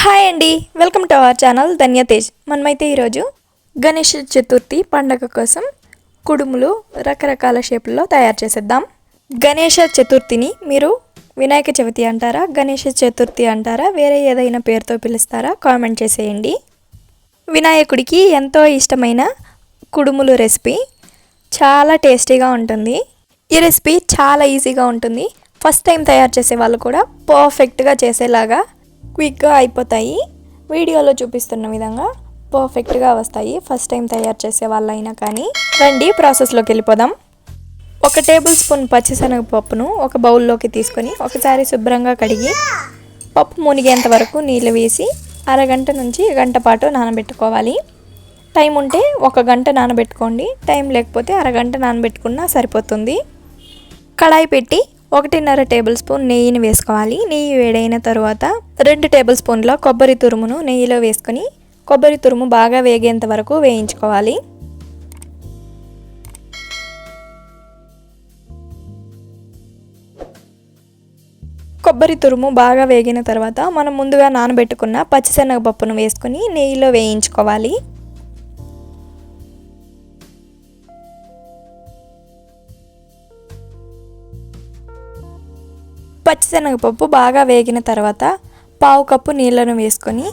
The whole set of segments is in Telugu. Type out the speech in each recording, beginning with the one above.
హాయ్ అండి welcome to our channel Dhanyatej మనమైతే ఈరోజు గణేష్ చతుర్థి పండగ కోసం కుడుములు రకరకాల షేపుల్లో తయారు చేసేద్దాం. గణేష చతుర్థిని మీరు వినాయక చవితి అంటారా గణేష చతుర్థి అంటారా వేరే ఏదైనా పేరుతో పిలుస్తారా కామెంట్ చేసేయండి. వినాయకుడికి ఎంతో ఇష్టమైన కుడుములు రెసిపీ చాలా టేస్టీగా ఉంటుంది. ఈ రెసిపీ చాలా ఈజీగా ఉంటుంది. ఫస్ట్ టైం తయారు చేసే వాళ్ళు కూడా పర్ఫెక్ట్గా చేసేలాగా క్విక్గా అయిపోతాయి. వీడియోలో చూపిస్తున్న విధంగా పర్ఫెక్ట్గా వస్తాయి. ఫస్ట్ టైం తయారు చేసే వాళ్ళైనా కానీ. రండి ప్రాసెస్లోకి వెళ్ళిపోదాం. ఒక టేబుల్ స్పూన్ పచ్చిశనగపప్పును ఒక బౌల్లోకి తీసుకొని ఒకసారి శుభ్రంగా కడిగి పప్పు మునిగేంత వరకు నీళ్ళు వేసి అరగంట నుంచి గంట పాటు నానబెట్టుకోవాలి. టైం ఉంటే ఒక గంట నానబెట్టుకోండి. టైం లేకపోతే అరగంట నానబెట్టుకున్నా సరిపోతుంది. కడాయి పెట్టి ఒకటిన్నర టేబుల్ స్పూన్ నెయ్యిని వేసుకోవాలి. నెయ్యి వేడైన తర్వాత రెండు టేబుల్ స్పూన్ల కొబ్బరి తురుమును నెయ్యిలో వేసుకొని కొబ్బరి తురుము బాగా వేగేంత వరకు వేయించుకోవాలి. కొబ్బరి తురుము బాగా వేగిన తర్వాత మనం ముందుగా నానబెట్టుకున్న పచ్చిశనగపప్పును వేసుకొని నెయ్యిలో వేయించుకోవాలి. పచ్చిశనగపప్పు బాగా వేగిన తర్వాత పావు కప్పు నీళ్ళను వేసుకొని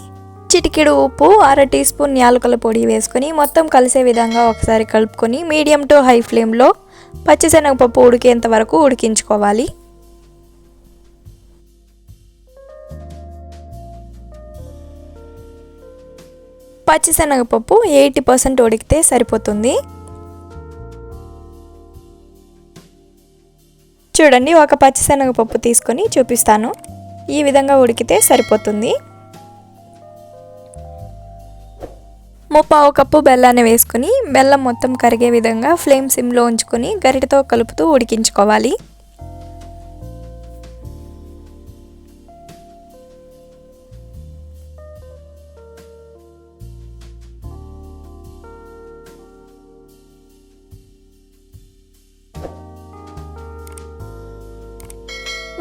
చిటికెడు ఉప్పు అర టీ స్పూన్ యాలకుల పొడి వేసుకొని మొత్తం కలిసే విధంగా ఒకసారి కలుపుకొని మీడియం టు హై ఫ్లేమ్లో పచ్చిశనగపప్పు ఉడికేంత వరకు ఉడికించుకోవాలి. పచ్చిశనగపప్పు ఎయిటీ పర్సెంట్ ఉడికితే సరిపోతుంది. చూడండి ఒక పచ్చిశనగపప్పు తీసుకొని చూపిస్తాను. ఈ విధంగా ఉడికితే సరిపోతుంది. ముప్పావు కప్పు బెల్లాన్ని వేసుకుని బెల్లం మొత్తం కరిగే విధంగా ఫ్లేమ్ సిమ్లో ఉంచుకొని గరిటతో కలుపుతూ ఉడికించుకోవాలి.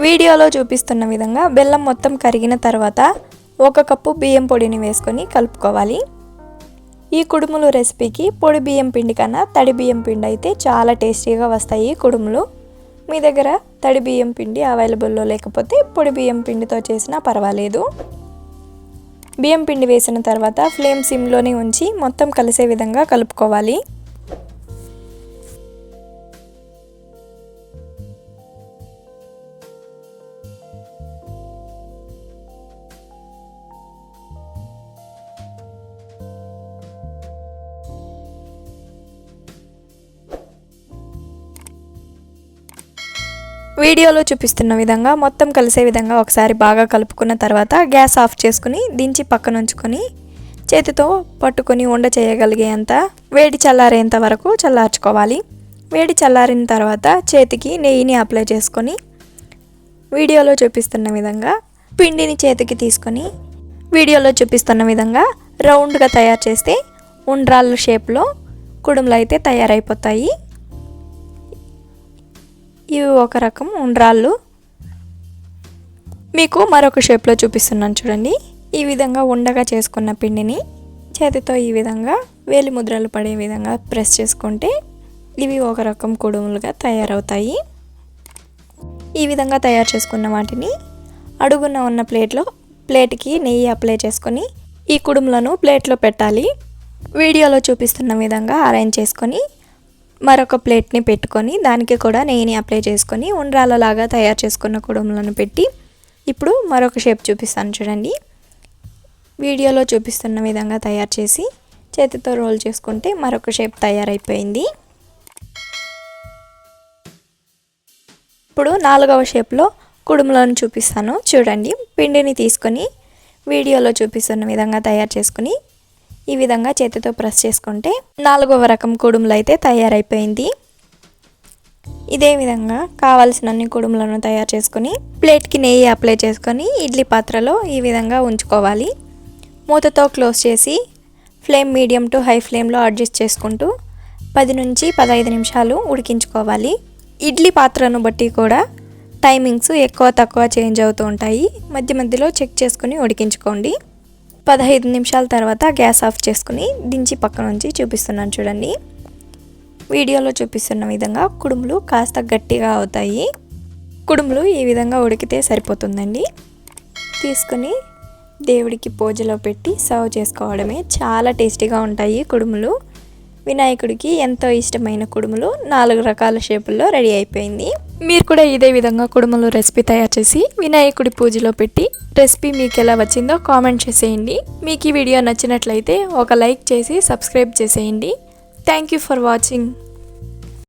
వీడియోలో చూపిస్తున్న విధంగా బెల్లం మొత్తం కరిగిన తర్వాత ఒక కప్పు బియ్యం పొడిని వేసుకొని కలుపుకోవాలి. ఈ కుడుములు రెసిపీకి పొడి బియ్యం పిండి కన్నా తడి బియ్యం పిండి అయితే చాలా టేస్టీగా వస్తాయి కుడుములు. మీ దగ్గర తడి బియ్యం పిండి అవైలబుల్లో లేకపోతే పొడి బియ్యం పిండితో చేసినా పర్వాలేదు. బియ్యం పిండి వేసిన తర్వాత ఫ్లేమ్ సిమ్లోనే ఉంచి మొత్తం కలిసే విధంగా కలుపుకోవాలి. వీడియోలో చూపిస్తున్న విధంగా మొత్తం కలిసే విధంగా ఒకసారి బాగా కలుపుకున్న తర్వాత గ్యాస్ ఆఫ్ చేసుకుని దించి పక్కన ఉంచుకొని చేతితో పట్టుకొని ఉండ చేయగలిగేంత వేడి చల్లారేంత వరకు చల్లార్చుకోవాలి. వేడి చల్లారిన తర్వాత చేతికి నెయ్యిని అప్లై చేసుకొని వీడియోలో చూపిస్తున్న విధంగా పిండిని చేతికి తీసుకొని వీడియోలో చూపిస్తున్న విధంగా రౌండ్గా తయారు చేస్తే ఉండ్రాళ్ళ షేప్లో కుడుములు అయితే తయారైపోతాయి. ఇవి ఒక రకం ఉండ్రాళ్ళు. మీకు మరొక షేప్లో చూపిస్తున్నాను చూడండి. ఈ విధంగా ఉండగా చేసుకున్న పిండిని చేతితో ఈ విధంగా వేలి ముద్రలు పడే విధంగా ప్రెస్ చేసుకుంటే ఇవి ఒక రకం కుడుములుగా తయారవుతాయి. ఈ విధంగా తయారు చేసుకున్న వాటిని అడుగున ఉన్న ప్లేట్లో ప్లేట్కి నెయ్యి అప్లై చేసుకొని ఈ కుడుములను ప్లేట్లో పెట్టాలి. వీడియోలో చూపిస్తున్న విధంగా అరేంజ్ చేసుకొని మరొక ప్లేట్ని పెట్టుకొని దానికి కూడా నెయ్యిని అప్లై చేసుకొని ఉండ్రాలలాగా తయారు చేసుకున్న కుడుములను పెట్టి ఇప్పుడు మరొక షేప్ చూపిస్తాను చూడండి. వీడియోలో చూపిస్తున్న విధంగా తయారు చేసి చేతితో రోల్ చేసుకుంటే మరొక షేప్ తయారైపోయింది. ఇప్పుడు నాలుగవ షేప్లో కుడుములను చూపిస్తాను చూడండి. పిండిని తీసుకొని వీడియోలో చూపిస్తున్న విధంగా తయారు చేసుకుని ఈ విధంగా చేతితో ప్రెస్ చేసుకుంటే నాలుగవ రకం కుడుములు అయితే తయారైపోయింది. ఇదే విధంగా కావాల్సినన్ని కుడుములను తయారు చేసుకొని ప్లేట్కి నెయ్యి అప్లై చేసుకొని ఇడ్లీ పాత్రలో ఈ విధంగా ఉంచుకోవాలి. మూతతో క్లోజ్ చేసి ఫ్లేమ్ మీడియం టు హై ఫ్లేమ్లో అడ్జస్ట్ చేసుకుంటూ పది నుంచి పదహైదు నిమిషాలు ఉడికించుకోవాలి. ఇడ్లీ పాత్రను బట్టి కూడా టైమింగ్స్ ఎక్కువ తక్కువ చేంజ్ అవుతూ ఉంటాయి. మధ్య మధ్యలో చెక్ చేసుకుని ఉడికించుకోండి. పదహైదు నిమిషాల తర్వాత గ్యాస్ ఆఫ్ చేసుకుని దించి పక్కన ఉంచి చూపిస్తున్నాను చూడండి. వీడియోలో చూపిస్తున్న విధంగా కుడుములు కాస్త గట్టిగా అవుతాయి. కుడుములు ఈ విధంగా ఉడికితే సరిపోతుందండి. తీసుకుని దేవుడికి పూజలో పెట్టి సర్వ్ చేసుకోవడమే చాలా టేస్టీగా ఉంటాయి కుడుములు. వినాయకుడికి ఎంతో ఇష్టమైన కుడుములు నాలుగు రకాల షేపుల్లో రెడీ అయిపోయింది. మీరు కూడా ఇదే విధంగా కుడుములు రెసిపీ తయారు చేసి వినాయకుడి పూజలో పెట్టి రెసిపీ మీకు ఎలా వచ్చిందో కామెంట్ చేసేయండి. మీకు ఈ వీడియో నచ్చినట్లయితే ఒక లైక్ చేసి సబ్స్క్రైబ్ చేసేయండి. Thank you for watching